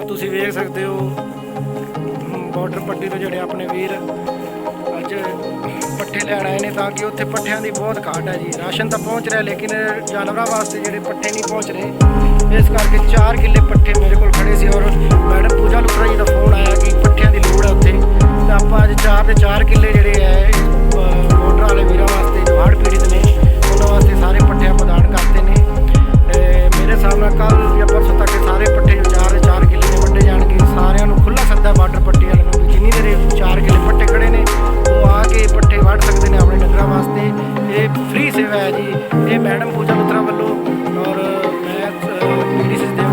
ਆ ਤੁਸੀਂ ਵੇਖ ਸਕਦੇ ਹੋ ਬਾਰਡਰ ਪੱਟੀ ਤੋਂ ਜਿਹੜੇ ਆਪਣੇ ਵੀਰ ਅੱਜ ਪੱਠੇ ਲੈਣ ਆਏ ਨੇ ਤਾਂ ਕਿ ਉੱਥੇ ਪੱਠਿਆਂ ਦੀ ਬਹੁਤ ਘਾਟ ਹੈ ਜੀ। ਰਾਸ਼ਨ ਤਾਂ ਪਹੁੰਚ ਰਿਹਾ, ਲੇਕਿਨ ਜਾਨਵਰਾਂ ਵਾਸਤੇ ਜਿਹੜੇ ਪੱਠੇ ਨਹੀਂ ਪਹੁੰਚ ਰਹੇ, ਇਸ ਕਰਕੇ 4 ਕਿੱਲੇ ਪੱਠੇ ਮੇਰੇ ਕੋਲ ਖੜੇ ਸੀ ਔਰ ਮੈਡਮ ਪੂਜਾ ਲੁਤਰਾ ਜੀ ਦਾ ਫੋਨ ਆਇਆ ਕਿ ਪੱਠਿਆਂ ਦੀ ਲੋੜ ਹੈ ਉੱਥੇ। ਤਾਂ ਆਪਾਂ ਅੱਜ 4 ਦੇ 4 ਕਿੱਲੇ ਜਿਹੜੇ ਹੈ ਬਾਰਡਰ ਵਾਲੇ ਵੀਰਾਂ ਵਾਸਤੇ ਬਾੜ ਪੀੜਿਤ ਨੇ, ਉਹਨਾਂ ਵਾਸਤੇ ਸਾਰੇ ਪੱਠੇ ਪ੍ਰਦਾਨ ਕਰਤੇ ਨੇ। ਤੇ ਮੇਰੇ ਹਿਸਾਬ ਨਾਲ ਕੱਲ ਜਾਂ ਪਰਸੋਂ ਤੱਕ ਸਾਰੇ ਪੱਠੇ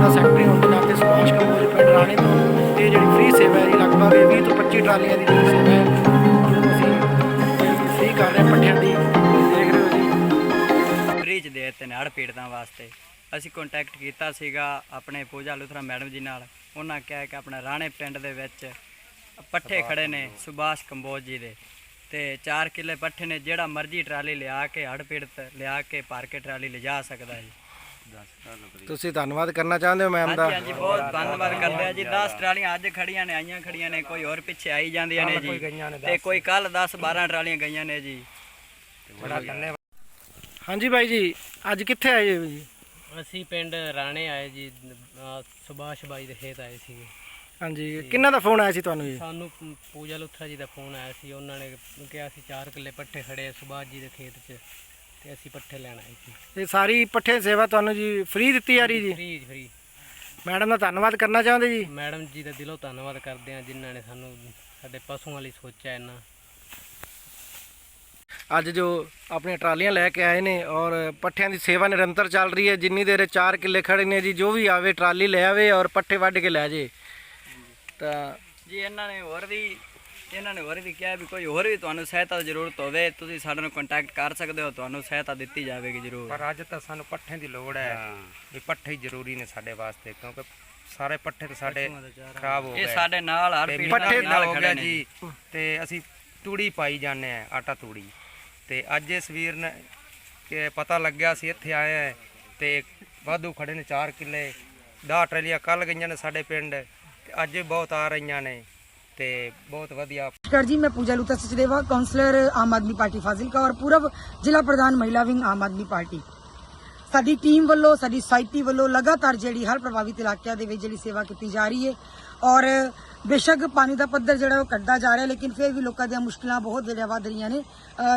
ਦਾ ਸੈਕਟਰੀ ਹੋਣ ਦੇ ਨਾਤੇ ਸੁਭਾਸ਼ ਕੰਬੋਜ ਪਿੰਡ ਰਾਣੇ ਤੋਂ ਇਹ ਜਿਹੜੀ ਫ੍ਰੀ ਸੇਵਾ ਹੈ ਜੀ ਲਗਭਗ ਇਹ 20 ਤੋਂ 25 ਟਰਾਲੀਆਂ ਦੀ ਜਿਹੜੀ ਸੇਵਾ ਹੈ ਜੋ ਅਸੀਂ ਫ੍ਰੀ ਕਰ ਰਹੇ ਹਾਂ ਪੱਠਿਆਂ ਦੀ। ਦੇਖ ਰਹੇ ਹੋ ਜੀ। ਫ੍ਰੀ ਚ ਦੇ ਦਿੱਤੇ ਨੇ ਹੜ੍ਹ ਪੀੜਤਾਂ ਵਾਸਤੇ ਅਸੀਂ ਕੰਟੈਕਟ ਕੀਤਾ ਸੀਗਾ ਆਪਣੇ ਪੂਜਾ ਲੁਥਰਾ ਮੈਡਮ ਜੀ ਨਾਲ। ਉਹਨਾਂ ਕਿਹਾ ਕਿ ਆਪਣਾ ਰਾਣੇ ਪਿੰਡ ਦੇ ਵਿੱਚ ਪੱਠੇ ਖੜੇ ਨੇ ਸੁਭਾਸ਼ ਕੰਬੋਜ ਜੀ ਦੇ। ਤੇ 4 ਕਿੱਲੇ ਪੱਠੇ ਨੇ ਜਿਹੜਾ ਮਰਜ਼ੀ ਟਰਾਲੀ ਲਿਆ ਕੇ ਹੜ੍ਹ ਪੀੜਤ ਲਿਆ ਕੇ ਭਰ ਕੇ ਟਰਾਲੀ ਲਿਜਾ ਸਕਦਾ ਜੀ। ਤੁਸੀਂ ਧੰਨਵਾਦ ਕਰਨਾ ਚਾਹੁੰਦੇ ਹੋ ਮੈਮ ਦਾ? ਹਾਂਜੀ ਹਾਂਜੀ ਬਹੁਤ ਧੰਨਵਾਦ ਕਰਦੇ ਆ ਜੀ। 10 ਟਰਾਲੀਆਂ ਅੱਜ ਖੜੀਆਂ ਨੇ ਆਈਆਂ ਖੜੀਆਂ ਨੇ ਕੋਈ ਹੋਰ ਪਿੱਛੇ ਆਈ ਜਾਂਦੀਆਂ ਨੇ ਜੀ। ਤੇ ਕੋਈ ਕੱਲ 10 12 ਟਰਾਲੀਆਂ ਗਈਆਂ ਨੇ ਜੀ। ਹਾਂਜੀ ਬਾਈ ਜੀ ਅੱਜ ਕਿੱਥੇ ਆਏ ਹੋ ਜੀ? ਅਸੀਂ ਪਿੰਡ ਰਾਣੇ ਆਏ ਜੀ ਸੁਭਾਸ਼ ਬਾਈ ਦੇ ਖੇਤ ਆਏ ਸੀ ਹਾਂਜੀ ਕਿੰਨਾ ਦਾ ਫੋਨ ਆਇਆ ਸੀ ਤੁਹਾਨੂੰ ਜੀ? ਸਾਨੂੰ ਪੂਜਾ ਲੁਥਰਾ ਜੀ ਦਾ ਫੋਨ ਆਇਆ ਸੀ। ਉਹਨਾਂ ਨੇ ਕਿਹਾ ਸੀ 4 ਕਿੱਲੇ ਪੱਠੇ ਖੜੇ ਸੁਭਾਸ਼ ਜੀ ਦੇ ਖੇਤ 'ਚ। ਤੇ ਅਸੀਂ ਪੱਠੇ ਲੈਣ ਆਏ ਸੀ। ਇਹ ਸਾਰੀ ਪੱਠੇ ਸੇਵਾ ਤੁਹਾਨੂੰ ਜੀ ਫ੍ਰੀ ਦਿੱਤੀ ਜਾ ਰਹੀ ਜੀ? Free free. ਮੈਡਮ ਦਾ ਧੰਨਵਾਦ ਕਰਨਾ ਚਾਹੁੰਦੇ ਜੀ? ਮੈਡਮ ਜੀ ਦਾ ਦਿਲੋਂ ਧੰਨਵਾਦ ਕਰਦੇ ਆ ਜਿਨ੍ਹਾਂ ਨੇ ਸਾਨੂੰ ਸਾਡੇ ਪਸ਼ੂਆਂ ਲਈ ਸੋਚਿਆ ਇੰਨਾ। ਅੱਜ ਜੋ ਆਪਣੀਆਂ ਟਰਾਲੀਆਂ ਲੈ ਕੇ ਆਏ ਨੇ ਔਰ ਪੱਠਿਆਂ ਦੀ ਸੇਵਾ ਨਿਰੰਤਰ ਚੱਲ ਰਹੀ ਹੈ ਜਿੰਨੀ ਦੇਰ 4 ਕਿੱਲੇ ਖੜੇ ਨੇ ਜੀ ਜੋ ਵੀ ਆਵੇ ਟਰਾਲੀ ਲੈ ਆਵੇ ਔਰ ਪੱਠੇ ਵੱਢ ਕੇ ਲੈ ਜੇ। ਤਾਂ ਜੀ ਇਹਨਾਂ ਨੇ ਹੋਰ ਵੀ ਇਹਨਾਂ ਨੇ ਹੋਰ ਵੀ ਕਿਹਾ ਵੀ ਕੋਈ ਹੋਰ ਵੀ ਤੁਹਾਨੂੰ ਸਹਾਇਤਾ ਦੀ ਜ਼ਰੂਰਤ ਹੋਵੇ ਤੁਸੀਂ ਸਾਡੇ ਨਾਲ ਕੰਟੈਕਟ ਕਰ ਸਕਦੇ ਹੋ ਤੁਹਾਨੂੰ ਸਹਾਇਤਾ ਦਿੱਤੀ ਜਾਵੇਗੀ ਜ਼ਰੂਰ। ਪਰ ਅੱਜ ਤਾਂ ਸਾਨੂੰ ਪੱਠੇ ਦੀ ਲੋੜ ਹੈ ਵੀ ਪੱਠੇ ਹੀ ਜ਼ਰੂਰੀ ਨੇ ਸਾਡੇ ਵਾਸਤੇ ਕਿਉਂਕਿ ਸਾਰੇ ਪੱਠੇ ਤਾਂ ਸਾਡੇ ਖਰਾਬ ਹੋ ਇਹ ਗਏ। ਸਾਡੇ ਨਾਲ ਹਰ ਪੀੜ੍ਹੀ ਪੱਠੇ ਨਾਲ ਹੋ ਗਿਆ ਜੀ। ਤੇ ਅਸੀਂ ਤੂੜੀ ਪਾਈ ਜਾਂਦੇ ਆ ਆਟਾ ਤੂੜੀ। ਤੇ ਅੱਜ ਇਸ ਵੀਰ ਨੇ ਕਿ ਪਤਾ ਲੱਗਿਆ ਸੀ ਇੱਥੇ ਆਏ ਆ ਤੇ ਵਾਧੂ ਖੜੇ ਨੇ 4 ਕਿੱਲੇ। 10 ਟਰਲੀਆਂ ਕੱਲ ਗਈਆਂ ਨੇ ਸਾਡੇ ਪਿੰਡ ਤੇ ਅੱਜ ਬਹੁਤ ਆ ਰਹੀਆਂ ਨੇ। ਤੇ ਬਹੁਤ ਵਧੀਆ ਨਮਸਕਾਰ ਜੀ, ਮੈਂ ਪੂਜਾ ਲੂਤਾ ਸਚਦੇਵਾ ਕਾਉਂਸਲਰ ਆਮ ਆਦਮੀ ਪਾਰਟੀ ਫਾਜ਼ਿਲਕਾ ਔਰ ਪੂਰਬ ਜ਼ਿਲ੍ਹਾ ਪ੍ਰਧਾਨ ਮਹਿਲਾ ਵਿੰਗ ਆਮ ਆਦਮੀ ਪਾਰਟੀ। ਸਾਡੀ ਟੀਮ ਵੱਲੋਂ, ਸਾਡੀ ਸੁਸਾਇਟੀ ਵੱਲੋਂ ਲਗਾਤਾਰ ਜਿਹੜੀ ਹਰ ਪ੍ਰਭਾਵਿਤ ਇਲਾਕਿਆਂ ਦੇ ਵਿੱਚ ਜਿਹੜੀ ਸੇਵਾ ਕੀਤੀ ਜਾ ਰਹੀ ਹੈ ਔਰ ਬੇਸ਼ੱਕ ਪਾਣੀ ਦਾ ਪੱਧਰ ਜਿਹੜਾ ਉਹ ਘਟਦਾ ਜਾ ਰਿਹਾ, ਲੇਕਿਨ ਫਿਰ ਵੀ ਲੋਕਾਂ ਦੀਆਂ ਮੁਸ਼ਕਲਾਂ ਬਹੁਤ ਜਿਹੜੀਆਂ ਵੱਧ ਰਹੀਆਂ ਨੇ।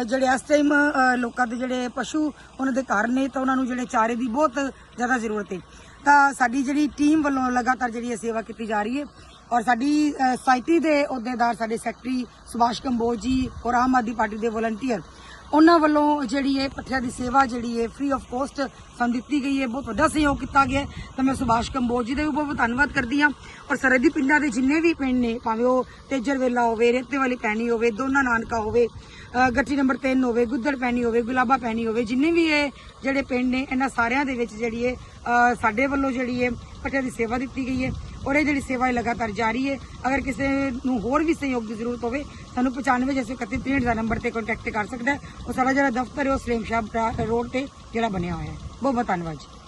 ਜਿਹੜੇ ਇਸ ਟਾਈਮ ਲੋਕਾਂ ਦੇ ਜਿਹੜੇ ਪਸ਼ੂ ਉਹਨਾਂ ਦੇ ਘਰ ਨੇ, ਤਾਂ ਉਹਨਾਂ ਨੂੰ ਜਿਹੜੇ ਚਾਰੇ ਦੀ ਬਹੁਤ ਜ਼ਿਆਦਾ ਜ਼ਰੂਰਤ ਹੈ। ਤਾਂ ਸਾਡੀ ਜਿਹੜੀ ਟੀਮ ਵੱਲੋਂ ਲਗਾਤਾਰ ਜਿਹੜੀ ਇਹ ਸੇਵਾ ਕੀਤੀ ਜਾ ਰਹੀ ਹੈ ਔਰ ਸਾਡੀ ਅ, ਦੇ ਅਹੁਦੇਦਾਰ ਸਾਡੇ ਸੈਕਟਰੀ ਸੁਭਾਸ਼ ਕੰਬੋਜ ਜੀ ਔਰ ਆਮ ਆਦਮੀ ਪਾਰਟੀ ਦੇ ਵਲੰਟੀਅਰ ਉਹਨਾਂ ਵੱਲੋਂ ਜਿਹੜੀ ਇਹ ਪੱਠਿਆਂ ਦੀ ਸੇਵਾ ਜਿਹੜੀ ਹੈ ਫ੍ਰੀ ਆਫ ਕੋਸਟ ਸਾਨੂੰ ਦਿੱਤੀ ਗਈ ਹੈ। ਬਹੁਤ ਵੱਡਾ ਸਹਿਯੋਗ ਕੀਤਾ ਗਿਆ ਤਾਂ ਮੈਂ ਸੁਭਾਸ਼ ਕੰਬੋਜ ਜੀ ਦਾ ਵੀ ਬਹੁਤ ਧੰਨਵਾਦ ਕਰਦੀ ਹਾਂ। ਔਰ ਸਰਹੱਦੀ ਪਿੰਡਾਂ ਦੇ ਜਿੰਨੇ ਵੀ ਪਿੰਡ ਨੇ ਭਾਵੇਂ ਉਹ ਤੇਜਰ ਵੇਲਾ ਹੋਵੇ ਰੇਤੇ ਵਾਲੀ ਪੈਣੀ ਹੋਵੇ ਦੋਨਾ ਨਾਨਕਾ ਹੋਵੇ ਅ, ਗੱਟੀ ਨੰਬਰ 3 ਹੋਵੇ ਗੁੱਦੜ ਪੈਣੀ ਹੋਵੇ ਗੁਲਾਬਾ ਪੈਣੀ ਹੋਵੇ ਜਿੰਨੇ ਵੀ ਇਹ ਜਿਹੜੇ ਪਿੰਡ ਨੇ ਇਹਨਾਂ ਸਾਰਿਆਂ ਦੇ ਵਿੱਚ ਜਿਹੜੀ ਹੈ ਸਾਡੇ ਵੱਲੋਂ ਜਿਹੜੀ ਹੈ ਪੱਠਿਆਂ ਦੀ ਸੇਵਾ ਦਿੱਤੀ ਗਈ ਹੈ। ਔਰ ਇਹ ਜਿਹੜੀ ਸੇਵਾ ਲਗਾਤਾਰ ਜਾਰੀ ਹੈ, ਅਗਰ ਕਿਸੇ ਨੂੰ ਹੋਰ ਵੀ ਸਹਿਯੋਗ ਦੀ ਜ਼ਰੂਰਤ ਹੋਵੇ, ਸਾਨੂੰ 95 ਜੈਸੇ 31 ਦਾ ਨੰਬਰ ਤੇ ਕੰਟੈਕਟ ਕਰ ਸਕਦਾ ਹੈ। ਉਹ ਸਾਡਾ ਜਿਹੜਾ ਦਫ਼ਤਰ ਹੈ, ਉਹ ਸਲੇਮ ਸ਼ਾਹ ਰੋਡ ਤੇ ਜਿਹੜਾ ਬਣਿਆ ਹੋਇਆ ਹੈ। ਬਹੁਤ ਬਹੁਤ ਧੰਨਵਾਦ ਜੀ।